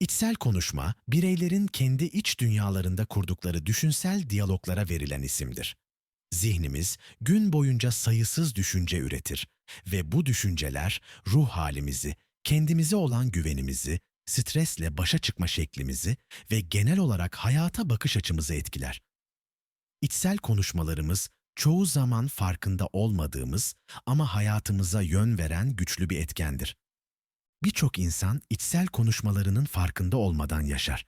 İçsel konuşma, bireylerin kendi iç dünyalarında kurdukları düşünsel diyaloglara verilen isimdir. Zihnimiz gün boyunca sayısız düşünce üretir ve bu düşünceler ruh halimizi, kendimize olan güvenimizi, stresle başa çıkma şeklimizi ve genel olarak hayata bakış açımızı etkiler. İçsel konuşmalarımız çoğu zaman farkında olmadığımız ama hayatımıza yön veren güçlü bir etkendir. Birçok insan içsel konuşmalarının farkında olmadan yaşar.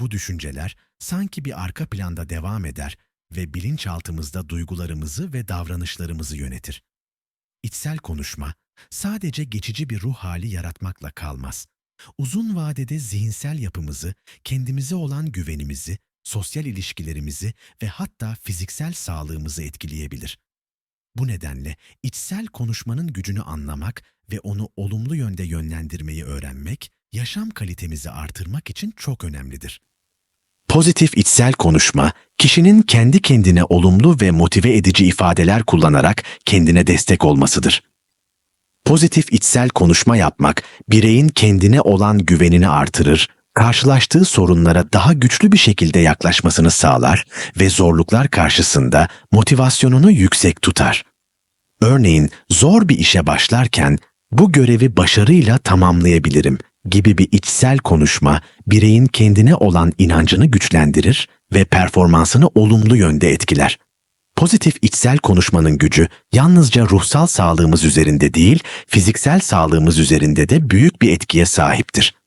Bu düşünceler sanki bir arka planda devam eder ve bilinçaltımızda duygularımızı ve davranışlarımızı yönetir. İçsel konuşma sadece geçici bir ruh hali yaratmakla kalmaz. Uzun vadede zihinsel yapımızı, kendimize olan güvenimizi, sosyal ilişkilerimizi ve hatta fiziksel sağlığımızı etkileyebilir. Bu nedenle içsel konuşmanın gücünü anlamak ve onu olumlu yönde yönlendirmeyi öğrenmek, yaşam kalitemizi artırmak için çok önemlidir. Pozitif içsel konuşma, kişinin kendi kendine olumlu ve motive edici ifadeler kullanarak kendine destek olmasıdır. Pozitif içsel konuşma yapmak, bireyin kendine olan güvenini artırır, karşılaştığı sorunlara daha güçlü bir şekilde yaklaşmasını sağlar ve zorluklar karşısında motivasyonunu yüksek tutar. Örneğin zor bir işe başlarken bu görevi başarıyla tamamlayabilirim gibi bir içsel konuşma bireyin kendine olan inancını güçlendirir ve performansını olumlu yönde etkiler. Pozitif içsel konuşmanın gücü yalnızca ruhsal sağlığımız üzerinde değil, fiziksel sağlığımız üzerinde de büyük bir etkiye sahiptir.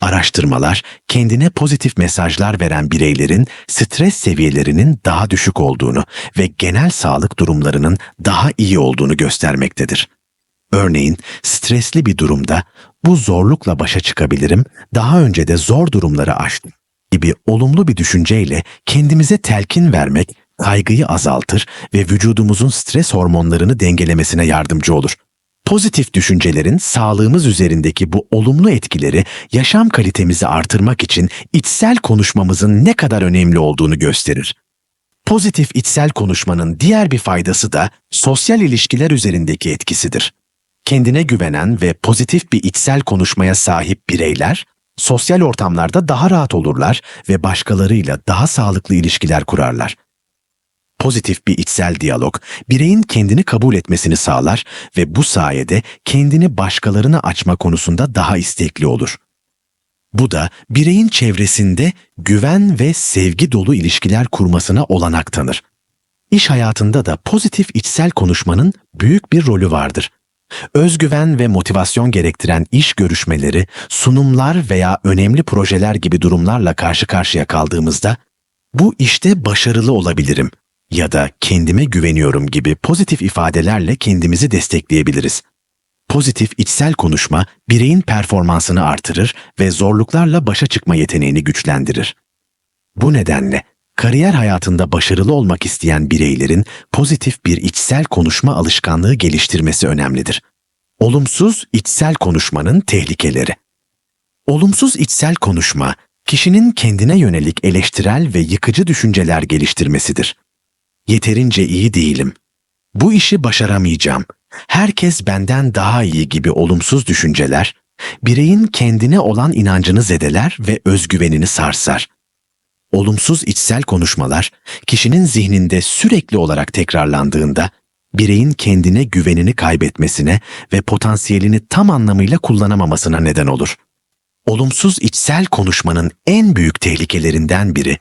Araştırmalar, kendine pozitif mesajlar veren bireylerin stres seviyelerinin daha düşük olduğunu ve genel sağlık durumlarının daha iyi olduğunu göstermektedir. Örneğin stresli bir durumda bu zorlukla başa çıkabilirim, daha önce de zor durumları aştım gibi olumlu bir düşünceyle kendimize telkin vermek kaygıyı azaltır ve vücudumuzun stres hormonlarını dengelemesine yardımcı olur. Pozitif düşüncelerin sağlığımız üzerindeki bu olumlu etkileri yaşam kalitemizi artırmak için içsel konuşmamızın ne kadar önemli olduğunu gösterir. Pozitif içsel konuşmanın diğer bir faydası da sosyal ilişkiler üzerindeki etkisidir. Kendine güvenen ve pozitif bir içsel konuşmaya sahip bireyler, sosyal ortamlarda daha rahat olurlar ve başkalarıyla daha sağlıklı ilişkiler kurarlar. Pozitif bir içsel diyalog, bireyin kendini kabul etmesini sağlar ve bu sayede kendini başkalarına açma konusunda daha istekli olur. Bu da bireyin çevresinde güven ve sevgi dolu ilişkiler kurmasına olanak tanır. İş hayatında da pozitif içsel konuşmanın büyük bir rolü vardır. Özgüven ve motivasyon gerektiren iş görüşmeleri, sunumlar veya önemli projeler gibi durumlarla karşı karşıya kaldığımızda bu işte başarılı olabilirim ya da kendime güveniyorum gibi pozitif ifadelerle kendimizi destekleyebiliriz. Pozitif içsel konuşma bireyin performansını artırır ve zorluklarla başa çıkma yeteneğini güçlendirir. Bu nedenle kariyer hayatında başarılı olmak isteyen bireylerin pozitif bir içsel konuşma alışkanlığı geliştirmesi önemlidir. Olumsuz içsel konuşmanın tehlikeleri. Olumsuz içsel konuşma, kişinin kendine yönelik eleştirel ve yıkıcı düşünceler geliştirmesidir. Yeterince iyi değilim. Bu işi başaramayacağım. Herkes benden daha iyi gibi olumsuz düşünceler, bireyin kendine olan inancını zedeler ve özgüvenini sarsar. Olumsuz içsel konuşmalar, kişinin zihninde sürekli olarak tekrarlandığında, bireyin kendine güvenini kaybetmesine ve potansiyelini tam anlamıyla kullanamamasına neden olur. Olumsuz içsel konuşmanın en büyük tehlikelerinden biri,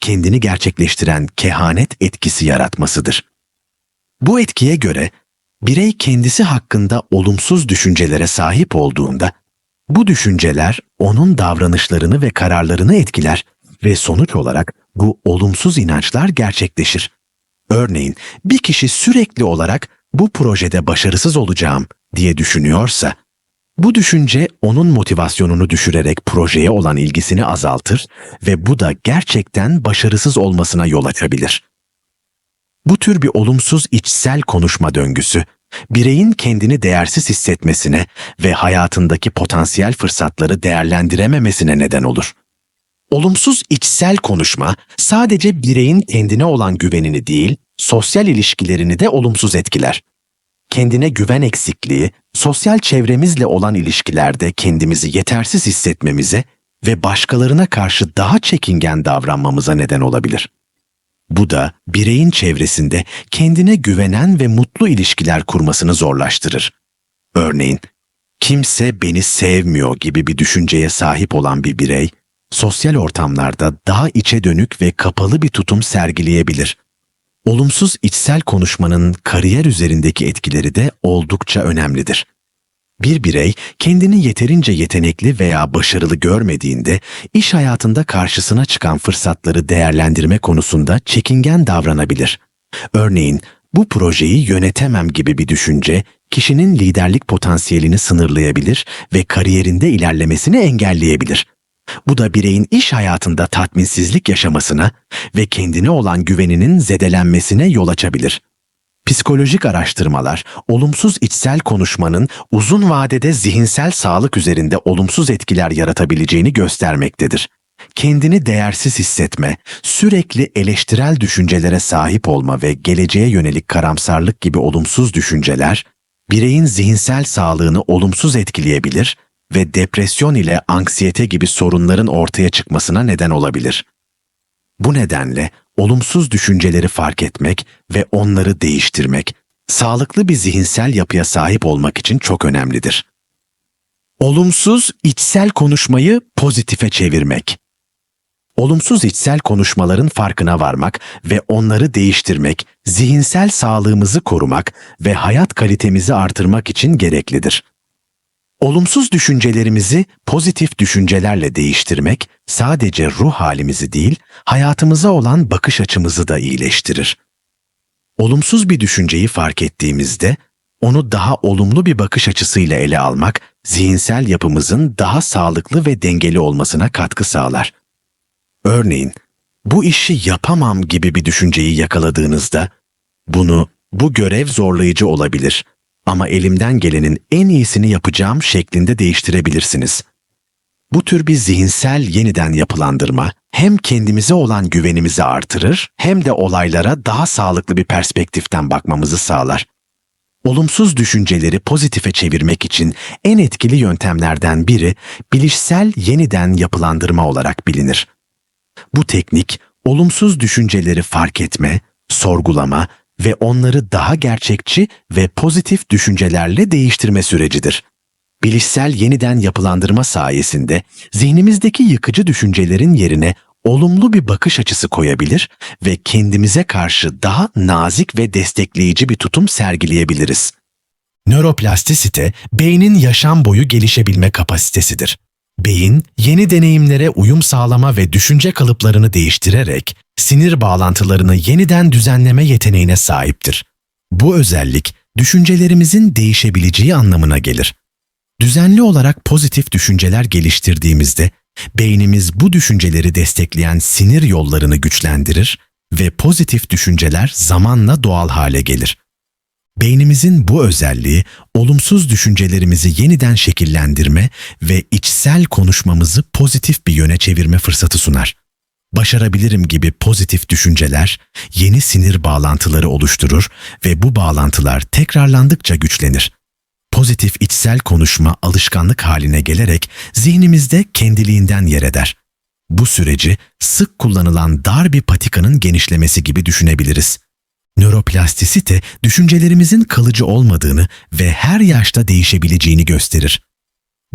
kendini gerçekleştiren kehanet etkisi yaratmasıdır. Bu etkiye göre birey kendisi hakkında olumsuz düşüncelere sahip olduğunda bu düşünceler onun davranışlarını ve kararlarını etkiler ve sonuç olarak bu olumsuz inançlar gerçekleşir. Örneğin bir kişi sürekli olarak bu projede başarısız olacağım diye düşünüyorsa, bu düşünce onun motivasyonunu düşürerek projeye olan ilgisini azaltır ve bu da gerçekten başarısız olmasına yol açabilir. Bu tür bir olumsuz içsel konuşma döngüsü, bireyin kendini değersiz hissetmesine ve hayatındaki potansiyel fırsatları değerlendirememesine neden olur. Olumsuz içsel konuşma sadece bireyin kendine olan güvenini değil, sosyal ilişkilerini de olumsuz etkiler. Kendine güven eksikliği, sosyal çevremizle olan ilişkilerde kendimizi yetersiz hissetmemize, ve başkalarına karşı daha çekingen davranmamıza neden olabilir. Bu da bireyin çevresinde kendine güvenen ve mutlu ilişkiler kurmasını zorlaştırır. Örneğin, kimse beni sevmiyor gibi bir düşünceye sahip olan bir birey, sosyal ortamlarda daha içe dönük ve kapalı bir tutum sergileyebilir. Olumsuz içsel konuşmanın kariyer üzerindeki etkileri de oldukça önemlidir. Bir birey kendini yeterince yetenekli veya başarılı görmediğinde iş hayatında karşısına çıkan fırsatları değerlendirme konusunda çekingen davranabilir. Örneğin bu projeyi yönetemem gibi bir düşünce kişinin liderlik potansiyelini sınırlayabilir ve kariyerinde ilerlemesini engelleyebilir. Bu da bireyin iş hayatında tatminsizlik yaşamasına ve kendine olan güveninin zedelenmesine yol açabilir. Psikolojik araştırmalar, olumsuz içsel konuşmanın uzun vadede zihinsel sağlık üzerinde olumsuz etkiler yaratabileceğini göstermektedir. Kendini değersiz hissetme, sürekli eleştirel düşüncelere sahip olma ve geleceğe yönelik karamsarlık gibi olumsuz düşünceler, bireyin zihinsel sağlığını olumsuz etkileyebilir ve depresyon ile anksiyete gibi sorunların ortaya çıkmasına neden olabilir. Bu nedenle olumsuz düşünceleri fark etmek ve onları değiştirmek, sağlıklı bir zihinsel yapıya sahip olmak için çok önemlidir. Olumsuz içsel konuşmayı pozitife çevirmek. Olumsuz içsel konuşmaların farkına varmak ve onları değiştirmek, zihinsel sağlığımızı korumak ve hayat kalitemizi artırmak için gereklidir. Olumsuz düşüncelerimizi pozitif düşüncelerle değiştirmek sadece ruh halimizi değil, hayatımıza olan bakış açımızı da iyileştirir. Olumsuz bir düşünceyi fark ettiğimizde onu daha olumlu bir bakış açısıyla ele almak zihinsel yapımızın daha sağlıklı ve dengeli olmasına katkı sağlar. Örneğin, bu işi yapamam gibi bir düşünceyi yakaladığınızda bunu bu görev zorlayıcı olabilir ama elimden gelenin en iyisini yapacağım şeklinde değiştirebilirsiniz. Bu tür bir zihinsel yeniden yapılandırma hem kendimize olan güvenimizi artırır hem de olaylara daha sağlıklı bir perspektiften bakmamızı sağlar. Olumsuz düşünceleri pozitife çevirmek için en etkili yöntemlerden biri bilişsel yeniden yapılandırma olarak bilinir. Bu teknik olumsuz düşünceleri fark etme, sorgulama ve onları daha gerçekçi ve pozitif düşüncelerle değiştirme sürecidir. Bilişsel yeniden yapılandırma sayesinde zihnimizdeki yıkıcı düşüncelerin yerine olumlu bir bakış açısı koyabilir ve kendimize karşı daha nazik ve destekleyici bir tutum sergileyebiliriz. Nöroplastisite, beynin yaşam boyu gelişebilme kapasitesidir. Beyin, yeni deneyimlere uyum sağlama ve düşünce kalıplarını değiştirerek sinir bağlantılarını yeniden düzenleme yeteneğine sahiptir. Bu özellik, düşüncelerimizin değişebileceği anlamına gelir. Düzenli olarak pozitif düşünceler geliştirdiğimizde, beynimiz bu düşünceleri destekleyen sinir yollarını güçlendirir ve pozitif düşünceler zamanla doğal hale gelir. Beynimizin bu özelliği olumsuz düşüncelerimizi yeniden şekillendirme ve içsel konuşmamızı pozitif bir yöne çevirme fırsatı sunar. Başarabilirim gibi pozitif düşünceler yeni sinir bağlantıları oluşturur ve bu bağlantılar tekrarlandıkça güçlenir. Pozitif içsel konuşma alışkanlık haline gelerek zihnimizde kendiliğinden yer eder. Bu süreci sık kullanılan dar bir patikanın genişlemesi gibi düşünebiliriz. Nöroplastisite, düşüncelerimizin kalıcı olmadığını ve her yaşta değişebileceğini gösterir.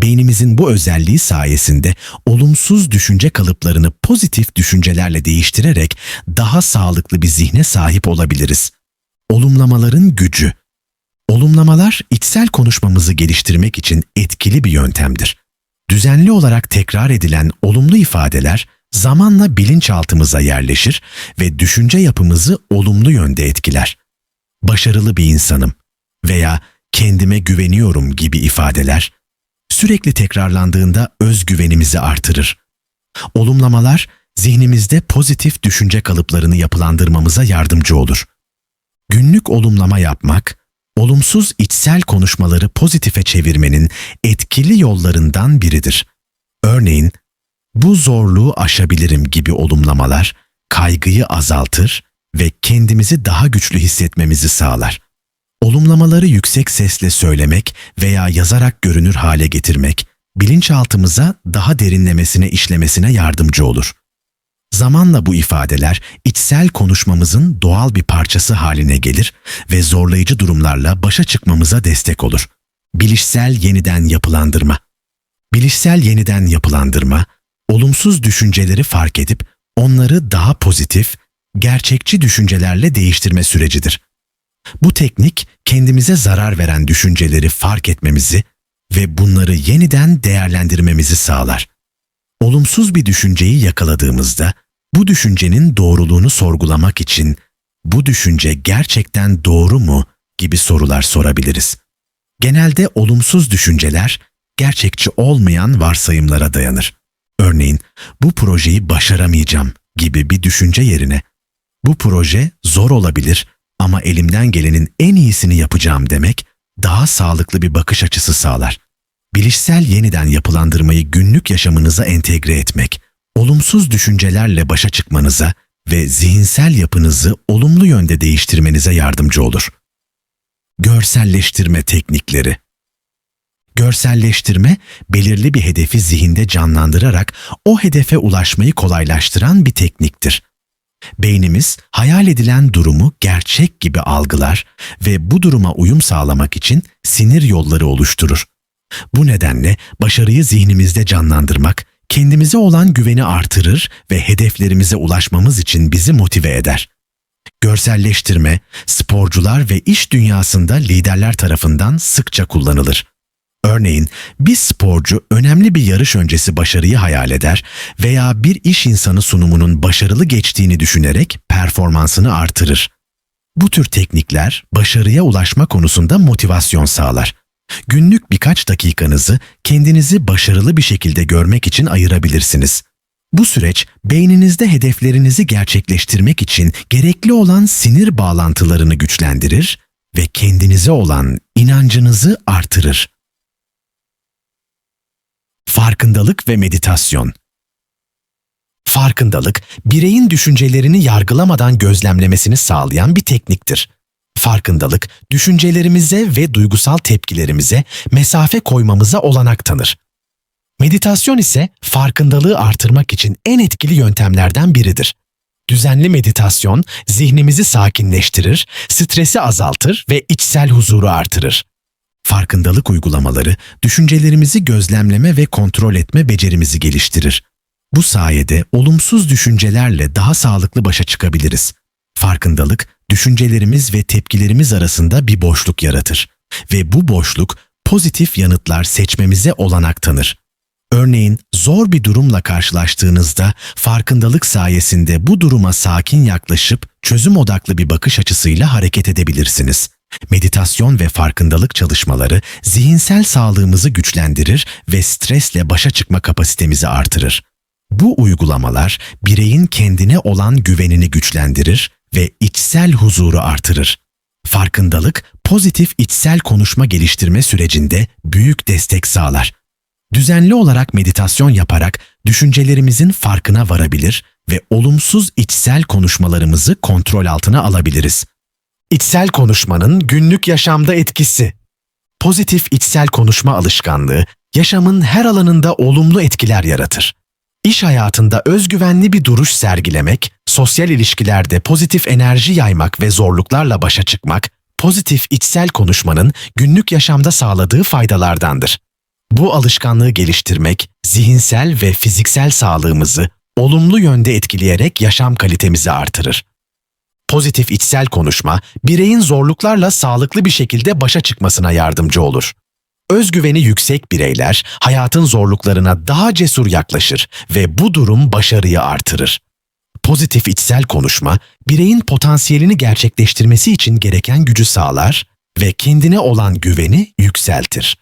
Beynimizin bu özelliği sayesinde olumsuz düşünce kalıplarını pozitif düşüncelerle değiştirerek daha sağlıklı bir zihne sahip olabiliriz. Olumlamaların gücü Olumlamalar içsel konuşmamızı geliştirmek için etkili bir yöntemdir. Düzenli olarak tekrar edilen olumlu ifadeler zamanla bilinçaltımıza yerleşir ve düşünce yapımızı olumlu yönde etkiler. Başarılı bir insanım veya kendime güveniyorum gibi ifadeler sürekli tekrarlandığında özgüvenimizi artırır. Olumlamalar zihnimizde pozitif düşünce kalıplarını yapılandırmamıza yardımcı olur. Günlük olumlama yapmak, olumsuz içsel konuşmaları pozitife çevirmenin etkili yollarından biridir. Örneğin, bu zorluğu aşabilirim gibi olumlamalar kaygıyı azaltır ve kendimizi daha güçlü hissetmemizi sağlar. Olumlamaları yüksek sesle söylemek veya yazarak görünür hale getirmek, bilinçaltımıza daha derinlemesine işlemesine yardımcı olur. Zamanla bu ifadeler içsel konuşmamızın doğal bir parçası haline gelir ve zorlayıcı durumlarla başa çıkmamıza destek olur. Bilişsel yeniden yapılandırma. Bilişsel yeniden yapılandırma, olumsuz düşünceleri fark edip onları daha pozitif, gerçekçi düşüncelerle değiştirme sürecidir. Bu teknik kendimize zarar veren düşünceleri fark etmemizi ve bunları yeniden değerlendirmemizi sağlar. Olumsuz bir düşünceyi yakaladığımızda bu düşüncenin doğruluğunu sorgulamak için bu düşünce gerçekten doğru mu gibi sorular sorabiliriz. Genelde olumsuz düşünceler gerçekçi olmayan varsayımlara dayanır. Örneğin bu projeyi başaramayacağım gibi bir düşünce yerine bu proje zor olabilir ama elimden gelenin en iyisini yapacağım demek daha sağlıklı bir bakış açısı sağlar. Bilişsel yeniden yapılandırmayı günlük yaşamınıza entegre etmek, olumsuz düşüncelerle başa çıkmanıza ve zihinsel yapınızı olumlu yönde değiştirmenize yardımcı olur. Görselleştirme teknikleri Görselleştirme, belirli bir hedefi zihinde canlandırarak o hedefe ulaşmayı kolaylaştıran bir tekniktir. Beynimiz hayal edilen durumu gerçek gibi algılar ve bu duruma uyum sağlamak için sinir yolları oluşturur. Bu nedenle başarıyı zihnimizde canlandırmak, kendimize olan güveni artırır ve hedeflerimize ulaşmamız için bizi motive eder. Görselleştirme, sporcular ve iş dünyasında liderler tarafından sıkça kullanılır. Örneğin bir sporcu önemli bir yarış öncesi başarıyı hayal eder veya bir iş insanı sunumunun başarılı geçtiğini düşünerek performansını artırır. Bu tür teknikler başarıya ulaşma konusunda motivasyon sağlar. Günlük birkaç dakikanızı kendinizi başarılı bir şekilde görmek için ayırabilirsiniz. Bu süreç beyninizde hedeflerinizi gerçekleştirmek için gerekli olan sinir bağlantılarını güçlendirir ve kendinize olan inancınızı artırır. Farkındalık ve meditasyon Farkındalık, bireyin düşüncelerini yargılamadan gözlemlemesini sağlayan bir tekniktir. Farkındalık, düşüncelerimize ve duygusal tepkilerimize mesafe koymamıza olanak tanır. Meditasyon ise farkındalığı artırmak için en etkili yöntemlerden biridir. Düzenli meditasyon zihnimizi sakinleştirir, stresi azaltır ve içsel huzuru artırır. Farkındalık uygulamaları düşüncelerimizi gözlemleme ve kontrol etme becerimizi geliştirir. Bu sayede olumsuz düşüncelerle daha sağlıklı başa çıkabiliriz. Farkındalık, düşüncelerimiz ve tepkilerimiz arasında bir boşluk yaratır ve bu boşluk pozitif yanıtlar seçmemize olanak tanır. Örneğin zor bir durumla karşılaştığınızda farkındalık sayesinde bu duruma sakin yaklaşıp çözüm odaklı bir bakış açısıyla hareket edebilirsiniz. Meditasyon ve farkındalık çalışmaları zihinsel sağlığımızı güçlendirir ve stresle başa çıkma kapasitemizi artırır. Bu uygulamalar bireyin kendine olan güvenini güçlendirir ve içsel huzuru artırır. Farkındalık, pozitif içsel konuşma geliştirme sürecinde büyük destek sağlar. Düzenli olarak meditasyon yaparak düşüncelerimizin farkına varabilir ve olumsuz içsel konuşmalarımızı kontrol altına alabiliriz. İçsel konuşmanın günlük yaşamda etkisi. Pozitif içsel konuşma alışkanlığı yaşamın her alanında olumlu etkiler yaratır. İş hayatında özgüvenli bir duruş sergilemek, sosyal ilişkilerde pozitif enerji yaymak ve zorluklarla başa çıkmak, pozitif içsel konuşmanın günlük yaşamda sağladığı faydalardandır. Bu alışkanlığı geliştirmek, zihinsel ve fiziksel sağlığımızı olumlu yönde etkileyerek yaşam kalitemizi artırır. Pozitif içsel konuşma, bireyin zorluklarla sağlıklı bir şekilde başa çıkmasına yardımcı olur. Özgüveni yüksek bireyler hayatın zorluklarına daha cesur yaklaşır ve bu durum başarıyı artırır. Pozitif içsel konuşma, bireyin potansiyelini gerçekleştirmesi için gereken gücü sağlar ve kendine olan güveni yükseltir.